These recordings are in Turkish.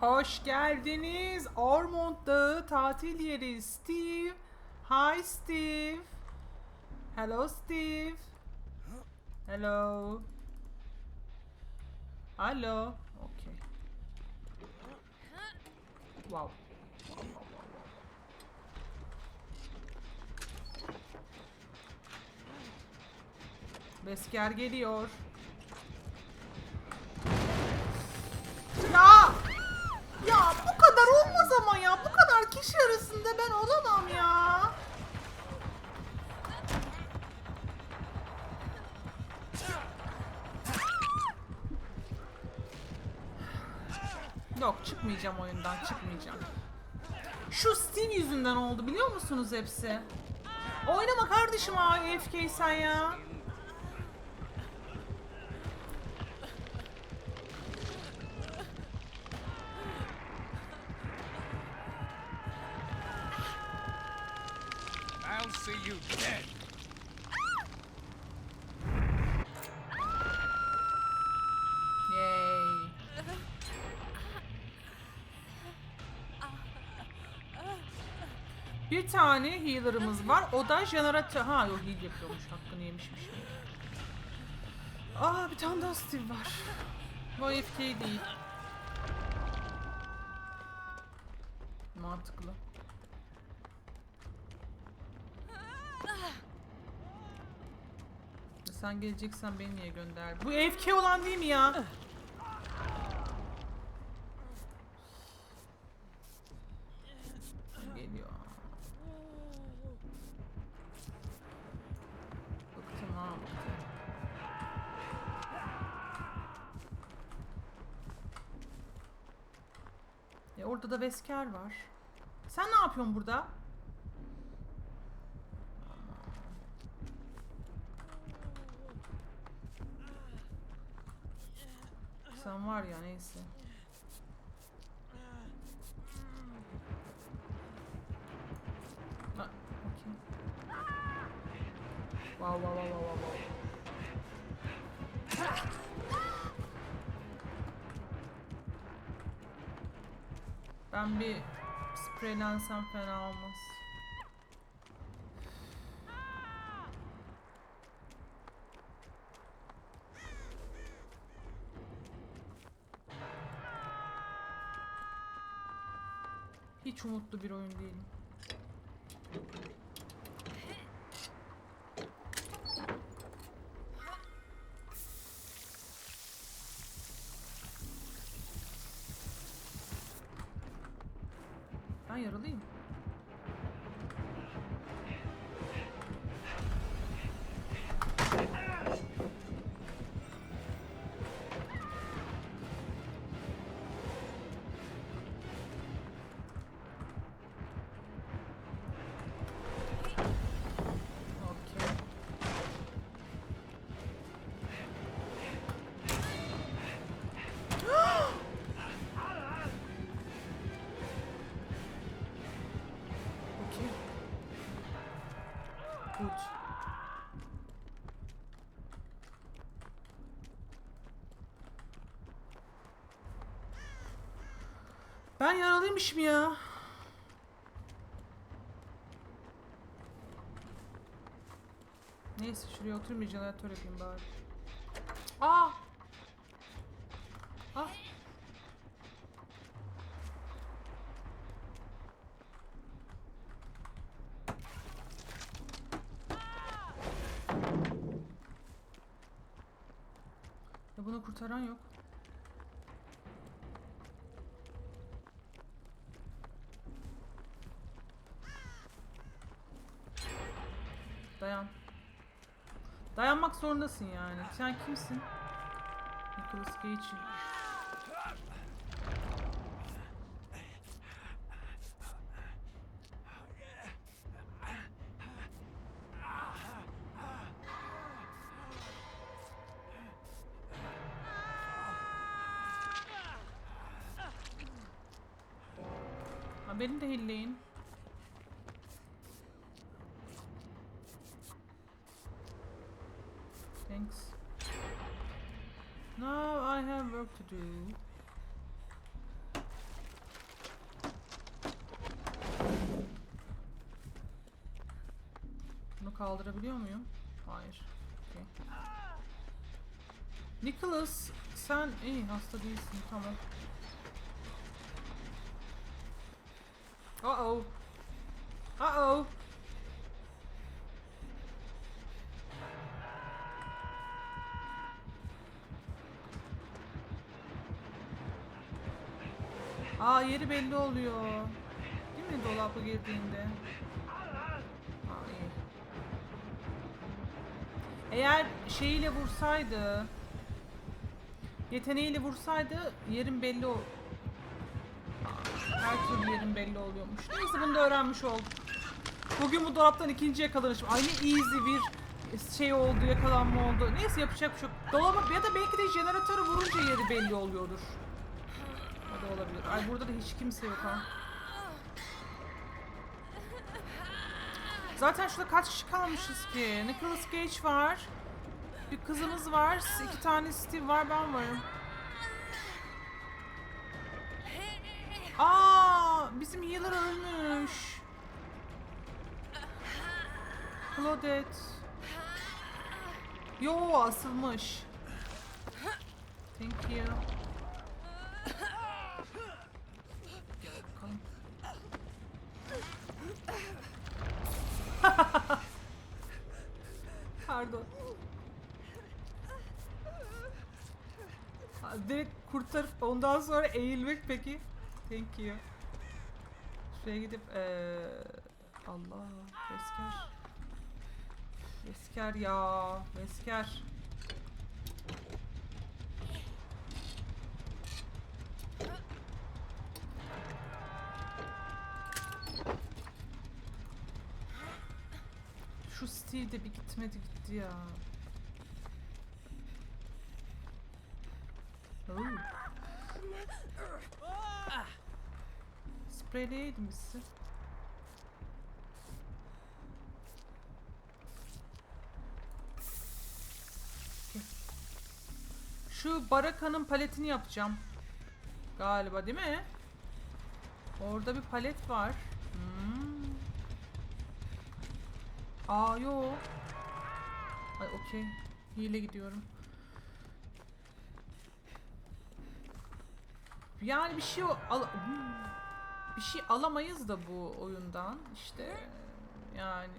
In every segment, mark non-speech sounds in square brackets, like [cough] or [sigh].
Hoş geldiniz. Ormond Dağı tatil yeri. Steve. Hi Steve. Hello Steve. Hello. Hello. Okay. Wow. Besker geliyor. Yok çıkmayacağım oyundan çıkmayacağım. Şu Steam yüzünden oldu biliyor musunuz hepsi? Oynama kardeşim AFK sen ya. I'll see you dead. Bir tane healer'ımız var. O da jeneratör. Ha yok heal yapıyormuş. Hakkını yemişmiş. Aa bir tane daha Steve var. Bu AFK değil. Mantıklı. Sen geleceksen beni niye gönder? Bu AFK olan değil mi ya? E orada da Vesker var. Sen ne yapıyorsun burada? Sen var ya neyse. Ha, okey. Wow wow wow wow wow. Ben bir spreylensem fena olmaz. Hiç umutlu bir oyun değilim. Ben yaralıymışım ya. Neyse şuraya oturayım bir jeneratör yapayım bari. Aa! Ah! Ya bunu kurtaran yok. Zorundasın yani. Sen kimsin? Nicholas Cage. Beni de hilleyin. thanks. No, I have work to do. Bunu kaldırabiliyor muyum? Hayır. Okay. Nicholas sen iyi hasta değilsin tamam. Uh oh. Uh oh. Aa yeri belli oluyor. Değil mi dolaba girdiğinde? Aa iyi. Eğer şeyiyle vursaydı yeteneğiyle vursaydı yerin belli o. Her türlü yerin belli oluyormuş. Neyse bunu da öğrenmiş olduk. Bugün bu dolaptan ikinci yakalanışım. Ay ne easy bir şey oldu, yakalanma oldu. Neyse yapacak bir şey yok. Dolaba ya da belki de jeneratörü vurunca yeri belli oluyordur. O da olabilir. Ay burada da hiç kimse yok ha. Zaten şurada kaç kişi kalmışız ki? Nicholas Cage var. Bir kızımız var. iki tane Steve var. Ben varım. Aa, bizim healer ölmüş. Claudette. Yo asılmış. Thank you. [laughs] Pardon. Ha, Direkt kurtarıp ondan sonra eğilmek peki. Thank you. Şuraya gidip eee Allah Vesker. Vesker ya. Vesker. Şu De bir gitmedi gitti ya. Oo. Spreyleyeydim misin? Şu barakanın paletini yapacağım. Galiba değil mi? Orada bir palet var. Hmm. Aa yo. Ay okey. Hile gidiyorum. Yani bir şey al bir şey alamayız da bu oyundan işte yani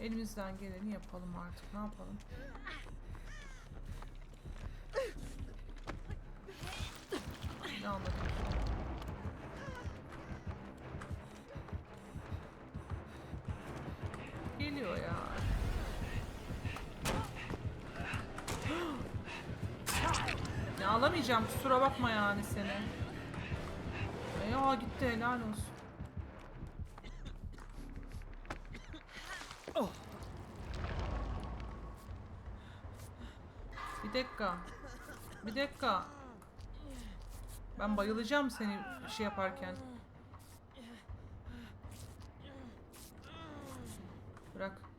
elimizden geleni yapalım artık ne yapalım. Ne anladım. Alamayacağım kusura bakma yani seni. Ya gitti helal olsun. Bir dakika. Bir dakika. Ben bayılacağım seni şey yaparken. Bırak.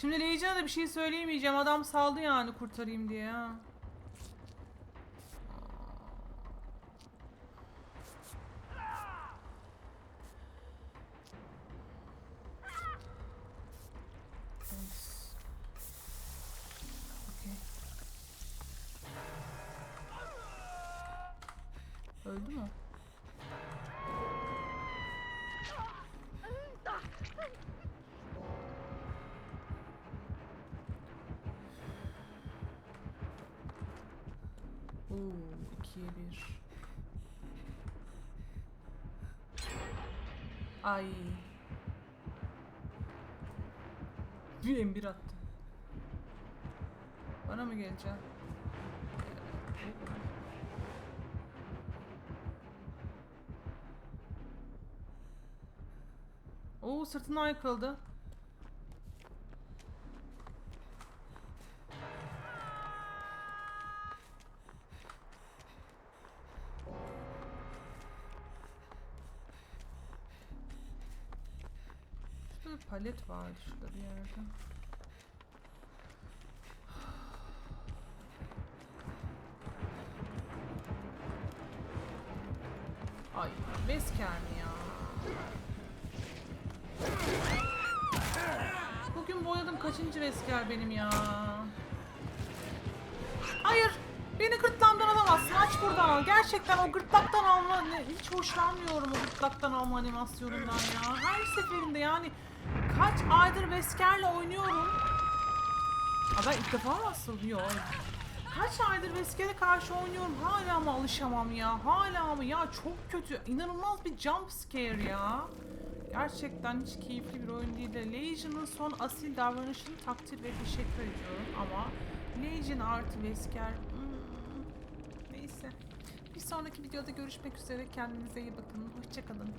Şimdi Leycan'a da bir şey söyleyemeyeceğim. Adam saldı yani kurtarayım diye ha. Öldü mü? İkiye bir. Ay. Bir M1 attı. Bana mı geleceksin? Oo sırtından yıkıldı. palet vardı şurada bir yerde. Ay mesker mi ya? Bugün boyadım kaçıncı vesker benim ya? Hayır! Beni gırtlağımdan alamazsın. Aç buradan. Gerçekten o gırtlaktan alma... Hiç hoşlanmıyorum o gırtlaktan alma animasyonundan ya. Her seferinde yani kaç aydır Wesker'le oynuyorum. Aa, ben ilk defa mı asılıyor? Kaç aydır Vesker'e karşı oynuyorum hala mı alışamam ya? Hala mı? Ya çok kötü. İnanılmaz bir jump scare ya. Gerçekten hiç keyifli bir oyun değil de Legion'ın son asil davranışını takdir ve teşekkür ediyorum ama Legion artı Vesker hmm, neyse. Bir sonraki videoda görüşmek üzere. Kendinize iyi bakın. Hoşçakalın.